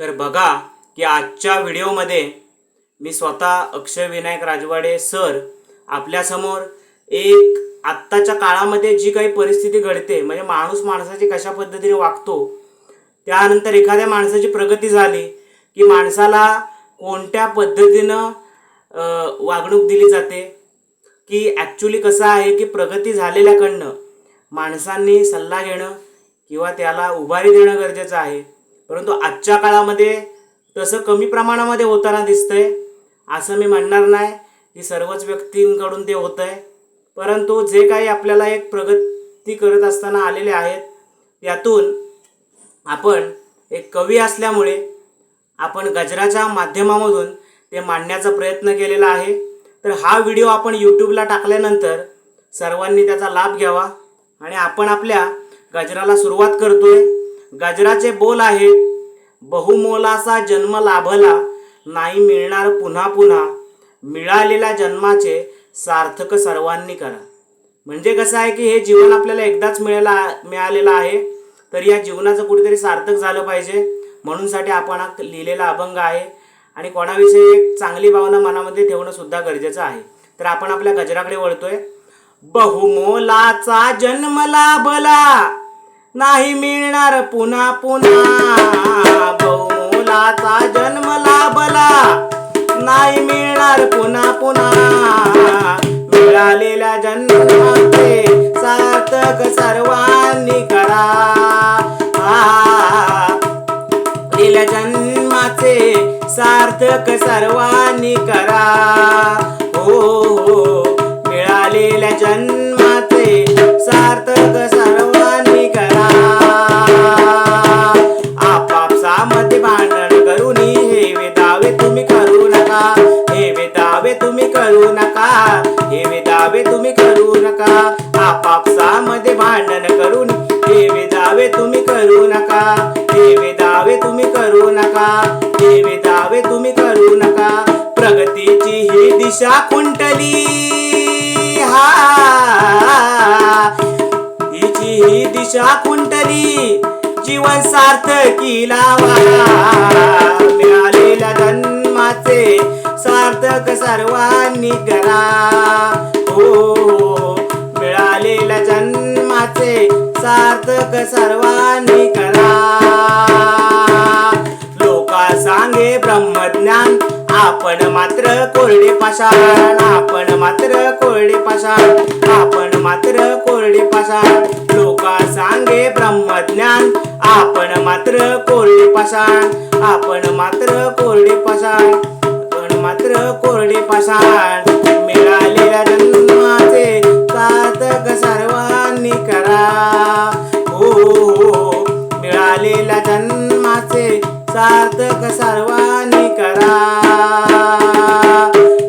तर बघा की आजच्या व्हिडिओमध्ये मी स्वतः अक्षय विनायक राजवाडे सर आपल्यासमोर एक आत्ताच्या काळामध्ये जी काही परिस्थिती घडते म्हणजे माणूस माणसाची कशा पद्धतीने वागतो त्यानंतर एखाद्या माणसाची प्रगती झाली की माणसाला कोणत्या पद्धतीनं वागणूक दिली जाते की ॲक्च्युली कसं आहे की प्रगती झालेल्याकडनं माणसांनी सल्ला घेणं किंवा त्याला उभारी देणं गरजेचं आहे. परंतु आजच्या काळामध्ये तसं कमी प्रमाणामध्ये होताना दिसतंय असं मी म्हणणार नाही की सर्वच व्यक्तींकडून ते होतं आहे परंतु जे काही आपल्याला एक प्रगती करत असताना आलेले आहेत त्यातून आपण एक कवी असल्यामुळे आपण गजराच्या माध्यमामधून ते मांडण्याचा प्रयत्न केलेला आहे. तर हा व्हिडिओ आपण यूट्यूबला टाकल्यानंतर सर्वांनी त्याचा लाभ घ्यावा आणि आपण आपल्या गजराला सुरुवात करतोय. गजराचे बोल आहेत. बहुमोलाचा जन्म लाभला नाही मिळणार पुन्हा पुन्हा. मिळालेल्या जन्माचे सार्थक सर्वांनी करा. म्हणजे कसं आहे की हे जीवन आपल्याला एकदाच मिळाला मिळालेलं आहे तर या जीवनाचं कुठेतरी सार्थक झालं पाहिजे. म्हणूनसाठी आपण लिहिलेला अभंग आहे. आणि कोणाविषयी एक चांगली भावना मनामध्ये ठेवणं सुद्धा गरजेचं आहे. तर आपण आपल्या गजराकडे वळतोय. बहुमोलाचा जन्म लाभला. नाही मिळणार पुन्हा पुन्हा. बहुलाचा जन्म लाभला. नाही मिळणार पुन्हा पुन्हा. मिळालेल्या जन्माचे सार्थक सर्वांनी करा. दिल्या जन्माचे सार्थक सर्वांनी करा. दावे तुम्ही करू नका. हेवे दावे तुम्ही करू नका. आपापसामध्ये भांडण करून हेवे दावे तुम्ही करू नका. हेवे दावे तुम्ही करू नका. हेवे दावे तुम्ही करू नका. प्रगतीची ही दिशा खुंटली. हा. हिची ही दिशा खुंटली. जीवन सार्थकी लावा. सार्थक सर्वांनी करा. हो मिळालेल्या जन्माचे सार्थक सर्वांनी करा. लोका सांगे ब्रह्मज्ञान आपण मात्र कोरडे पाषाण आपण मात्र कोरडे पाषाण आपण मात्र कोरडे पाषाण. लोका सांगे ब्रह्मज्ञान आपण मात्र कोरडे पाषाण आपण मात्र कोरडे पाषाण. मात्र कोरडे पाषाण मिळालेल्या जन्माचे सार्थक सर्वांनी करा. हो, हो, हो मिळालेल्या जन्माचे सार्थक सर्वांनी करा.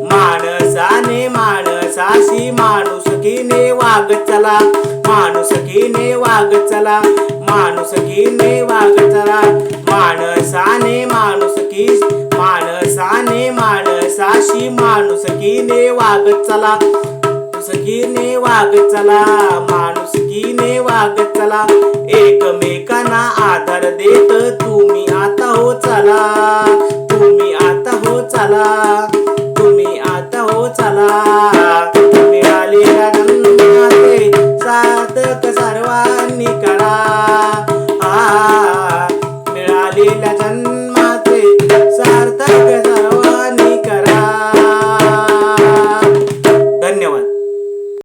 माणसाने माणसाशी माणुसकीने वाग चला. माणुसकीने वाग चला. माणुसकीने वाग चला. माणसाने माणसाशी माणुसकीने वागत चला. माणुसकीने वागत चला माणुसकीने वागत चला. एकमेकांना आधार देत तुम्ही आता हो चला तुम्ही आता हो चला.